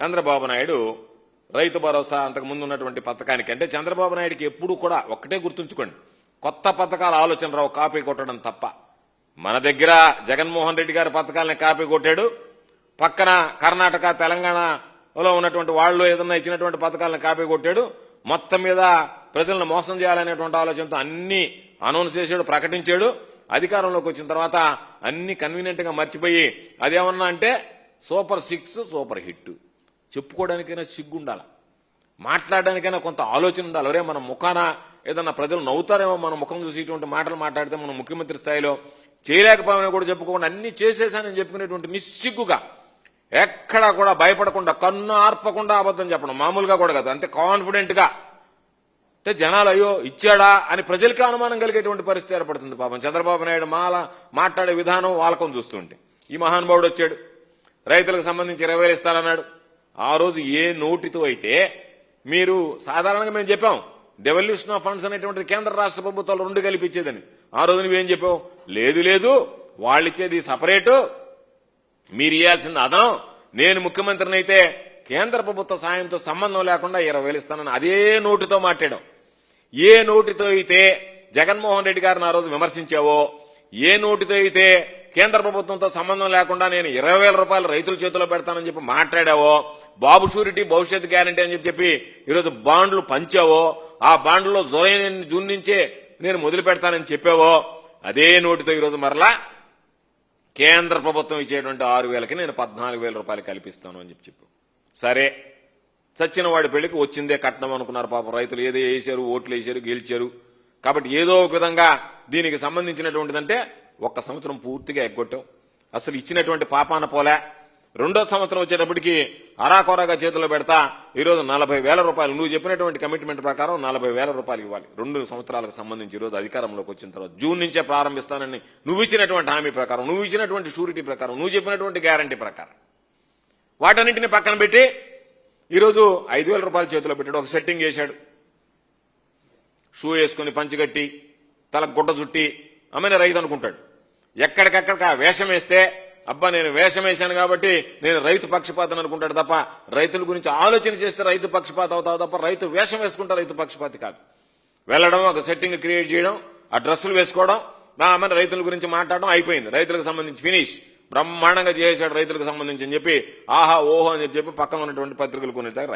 చంద్రబాబు నాయుడు రైతు భరోసా అంతకు ముందు ఉన్నటువంటి పథకానికి అంటే చంద్రబాబు నాయుడికి ఎప్పుడు కూడా ఒక్కటే గుర్తుంచుకోండి. కొత్త పథకాల ఆలోచన రావు కాపీ కొట్టడం తప్ప. మన దగ్గర జగన్మోహన్ రెడ్డి గారి పథకాలని కాపీ కొట్టాడు. పక్కన కర్ణాటక తెలంగాణలో ఉన్నటువంటి వాళ్ళు ఏదన్నా ఇచ్చినటువంటి పథకాలను కాపీ కొట్టాడు. మొత్తం మీద ప్రజలను మోసం చేయాలనేటువంటి ఆలోచనతో అన్ని అనౌన్స్ చేశాడు ప్రకటించాడు. అధికారంలోకి వచ్చిన తర్వాత అన్ని కన్వీనియంట్గా మర్చిపోయి అదేమన్నా అంటే సూపర్ సిక్స్ సూపర్ హిట్. చెప్పుకోవడానికైనా సిగ్గు ఉండాలి మాట్లాడడానికైనా కొంత ఆలోచన ఉండాలి? ఒరే మన ముఖాన ఏదన్నా ప్రజలు నవ్వుతారేమో మన ముఖం చూసి ఇటువంటి మాటలు మాట్లాడితే మనం ముఖ్యమంత్రి స్థాయిలో చేయలేకపోయినా కూడా చెప్పుకోకుండా అన్ని చేసేసానని చెప్పుకునేటువంటి నిస్సిగ్గుగా ఎక్కడా కూడా భయపడకుండా కన్ను ఆర్పకుండా అబద్ధం చెప్పడం మామూలుగా కూడా కాదు. అంతే కాన్ఫిడెంట్గా అంటే జనాలు అయ్యో ఇచ్చాడా? అని ప్రజలకి అనుమానం కలిగేటువంటి పరిస్థితి ఏర్పడుతుంది పాపం. చంద్రబాబు నాయుడు మాల మాట్లాడే విధానం వాళ్ళకం చూస్తుంటే. ఈ మహానుభావుడు వచ్చాడు. రైతులకు సంబంధించి ఇరవై వేలు ఇస్తానన్నాడు. ఆ రోజు ఏ నోటితో అయితే మీరు సాధారణంగా మేము చెప్పాం డెవల్యూషన్ ఆఫ్ ఫండ్స్ అనేటువంటిది కేంద్ర రాష్ట్ర ప్రభుత్వాలు రెండు కలిపి ఇచ్చేదని. ఆ రోజు నువ్వేం చెప్పావు? లేదు లేదు. వాళ్ళు ఇచ్చేది సపరేటు. మీరు ఇవ్వాల్సింది అదనం. నేను ముఖ్యమంత్రిని అయితే కేంద్ర ప్రభుత్వ సాయంతో సంబంధం లేకుండా ఇరవై వేలు ఇస్తానని అదే నోటితో మాట్లాడాం. ఏ నోటితో అయితే జగన్మోహన్ రెడ్డి గారిని ఆ రోజు విమర్శించావో ఏ నోటితో అయితే కేంద్ర ప్రభుత్వంతో సంబంధం లేకుండా నేను ఇరవై వేల రూపాయలు రైతుల చేతిలో పెడతానని చెప్పి మాట్లాడావో బాబు షూరిటీ భవిష్యత్ గ్యారంటీ అని చెప్పి చెప్పి ఈరోజు బాండ్లు పంచావో ఆ బాండ్లో జూలై జూన్ నుంచే నేను మొదలు పెడతానని చెప్పావో అదే నోటితో ఈరోజు మరలా కేంద్ర ప్రభుత్వం ఇచ్చేటువంటి ఆరు వేలకి నేను పద్నాలుగు వేల రూపాయలు కల్పిస్తాను అని చెప్పి చెప్పు. సరే. చచ్చిన వాడి పెళ్ళికి వచ్చిందే కట్నం అనుకున్నారు పాపం. రైతులు ఏదో వేసారు ఓట్లు వేసారు గెలిచారు. కాబట్టి ఏదో ఒక విధంగా దీనికి సంబంధించినటువంటిదంటే ఒక్క సంవత్సరం పూర్తిగా ఎగ్గొట్టాం. అసలు ఇచ్చినటువంటి పాపాన పోలే. రెండో సంవత్సరం వచ్చేటప్పటికి అరాకొరాగా చేతిలో పెడతా ఈరోజు నలభై వేల రూపాయలు. నువ్వు చెప్పినటువంటి కమిట్మెంట్ ప్రకారం నలభై వేల రూపాయలు ఇవ్వాలి. రెండు సంవత్సరాలకు సంబంధించి ఈరోజు అధికారంలోకి వచ్చిన తర్వాత జూన్ నుంచే ప్రారంభిస్తానని నువ్వు ఇచ్చినటువంటి హామీ ప్రకారం నువ్వు ఇచ్చినటువంటి షూరిటీ ప్రకారం నువ్వు చెప్పినటువంటి గ్యారంటీ ప్రకారం. వాటన్నింటిని పక్కన పెట్టి ఈరోజు ఐదు వేల రూపాయలు చేతిలో పెట్టాడు ఒక సెట్టింగ్ చేశాడు. షూ వేసుకుని పంచిగట్టి తలకు గుడ్డ చుట్టి అమ్మిన రైతు అనుకుంటాడు. ఎక్కడికక్కడికి ఆ వేషం వేస్తే అబ్బా నేను వేషం వేశాను కాబట్టి నేను రైతు పక్షపాతం అనుకుంటాడు తప్ప రైతుల గురించి ఆలోచన చేస్తే రైతు పక్షపాతం అవుతావు తప్ప రైతు వేషం వేసుకుంటా రైతు పక్షపాతి కాదు. వెళ్ళడం ఒక సెట్టింగ్ క్రియేట్ చేయడం ఆ డ్రెస్సులు వేసుకోవడం మన రైతుల గురించి మాట్లాడడం అయిపోయింది. రైతులకు సంబంధించి ఫినిష్ బ్రహ్మాండంగా చేశాడు రైతులకు సంబంధించి అని చెప్పి ఆహా ఓహో అని చెప్పి పక్కన ఉన్నటువంటి పత్రికలు కొన్ని దగ్గర